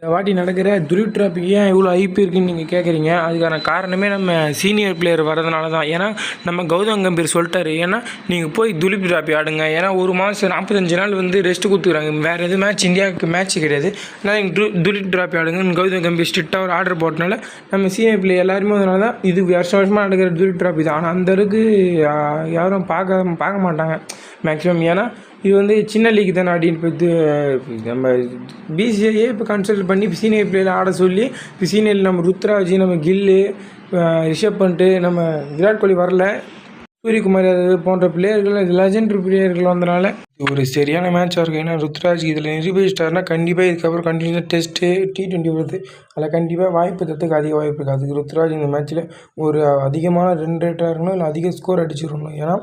இந்த வாட்டி நடக்கிற துருவ் டிராபிக் ஏன் இவ்வளோ ஐபி இருக்குன்னு நீங்கள் கேட்குறீங்க அதுக்கான காரணமே நம்ம சீனியர் பிளேயர் வரதுனால தான் ஏன்னா நம்ம கௌதம் கம்பீர் சொல்லிட்டாரு. ஏன்னா நீங்கள் போய் துலிப் டிராபி ஆடுங்க. ஏன்னா ஒரு மாதம் நாற்பத்தஞ்சு நாள் வந்து ரெஸ்ட் கொடுத்துக்குறாங்க. வேறு எதுவும் மேட்ச் இந்தியாவுக்கு மேட்ச் கிடையாது. அதனால் நீங்கள் து துலிப் டிராஃபி ஆடுங்கன்னு கௌதம் கம்பீர் ஸ்ட்ரிக்டாக ஒரு ஆர்டர் போட்டனால நம்ம சீனியர் பிளேயர் எல்லாருமே அதனால தான் இது வருஷம் வருஷமாக நடக்கிற துலிப் டிராபி தான். ஆனால் அந்த அளவுக்கு யாரும் பார்க்க பார்க்க மாட்டாங்க. மேக்ஸிமம் ஏன்னா இது வந்து சின்ன லீக் தானே அப்படின்னு இப்போ இது நம்ம பிசிஐயே இப்போ கன்சல்ட் பண்ணி சீனியர் பிளேயர் ஆட சொல்லி இப்போ சீனியரில் நம்ம ருத்ராஜ் நம்ம கில்லு ரிஷப் பண்ணிட்டு நம்ம விராட் கோலி வரல. சூரியகுமார் யாதவ் போன்ற பிளேயர்கள் லெஜெண்டரி பிளேயர்கள் வந்தனால ஒரு சரியான மேட்சாக இருக்கும். ஏன்னா ருத்ராஜ் இதில் நிரூபிச்சிட்டாருன்னா கண்டிப்பாக இதுக்கப்புறம் கண்டினியூஸாக டெஸ்ட்டு டி டுவெண்ட்டி வருது அதில் கண்டிப்பாக வாய்ப்பு தத்துக்கு அதிக வாய்ப்பு இருக்குது. அதுக்கு ருத்ராஜ் இந்த மேட்ச்சில் ஒரு அதிகமான ரன் ரேட்டாக இருக்கணும் இல்லை அதிக ஸ்கோர் அடிச்சிடணும் ஏன்னா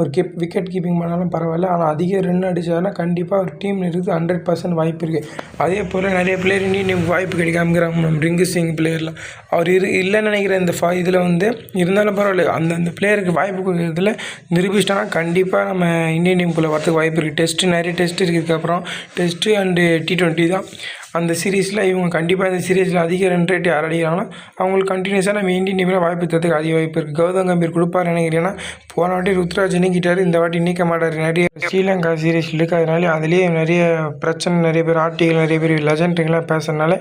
ஒரு கிப் விக்கெட் கீப்பிங் பண்ணாலும் பரவாயில்ல. ஆனால் அதிக ரன் அடித்தார்னா கண்டிப்பாக ஒரு டீம் இருக்குது ஹண்ட்ரட் பர்சன்ட் வாய்ப்பு இருக்குது அதே போல் நிறைய பிளேயர் இந்தியன் வாய்ப்பு கிடைக்காமங்கிறாங்க நம்ம ரிங்கு சிங் பிளேயர்லாம் அவர் இரு இல்லைன்னு நினைக்கிற இந்த ஃபா இதில் வந்து இருந்தாலும் பரவாயில்ல. அந்த அந்த பிளேயருக்கு வாய்ப்பு கொடுக்குறதுல நிரூபிச்சிட்டாங்கன்னா கண்டிப்பாக நம்ம இந்தியன் டீமுக்குள்ளே வரதுக்கு வாய்ப்பு இருக்குது டெஸ்ட்டு நிறைய டெஸ்ட் இருக்கிறதுக்கப்புறம் டெஸ்ட்டு அண்டு டி டுவெண்ட்டி தான். அந்த சீரீஸில் இவங்க கண்டிப்பாக இந்த சீரீஸில் அதிக ரன் ரேட் யார் அடிக்கிறாங்களோ அவங்களுக்கு கண்டினியூஸாக நம்ம இந்தியன் டீமில் வாய்ப்பு தரத்துக்கு அதிக வாய்ப்பு இருக்குது கௌதம் கம்பீர் கொடுப்பாரு நினைக்கிறேன்னா போன வாட்டி ருத்ராஜ் நீக்கிட்டார் இந்த வாட்டி நீக்க மாட்டார். நிறைய ஸ்ரீலங்கா சீரீஸ் இருக்கு அதனால அதுலேயே நிறைய பிரச்சனை நிறைய பேர் ஆர்டிகள் நிறைய பேர் லெஜண்ட்ங்களாம் பேசுறதுனால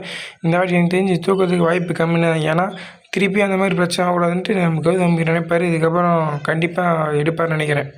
இந்த வாட்டி எனக்கு தெரிஞ்சு தூக்கத்துக்கு வாய்ப்பு கம்மி தான். ஏன்னா திருப்பி அந்த மாதிரி பிரச்சனை ஆகக்கூடாதுன்ட்டு நம்ம கௌதம் கம்பீர் நினைப்பார். இதுக்கப்புறம் கண்டிப்பாக எடுப்பார்னு நினைக்கிறேன்.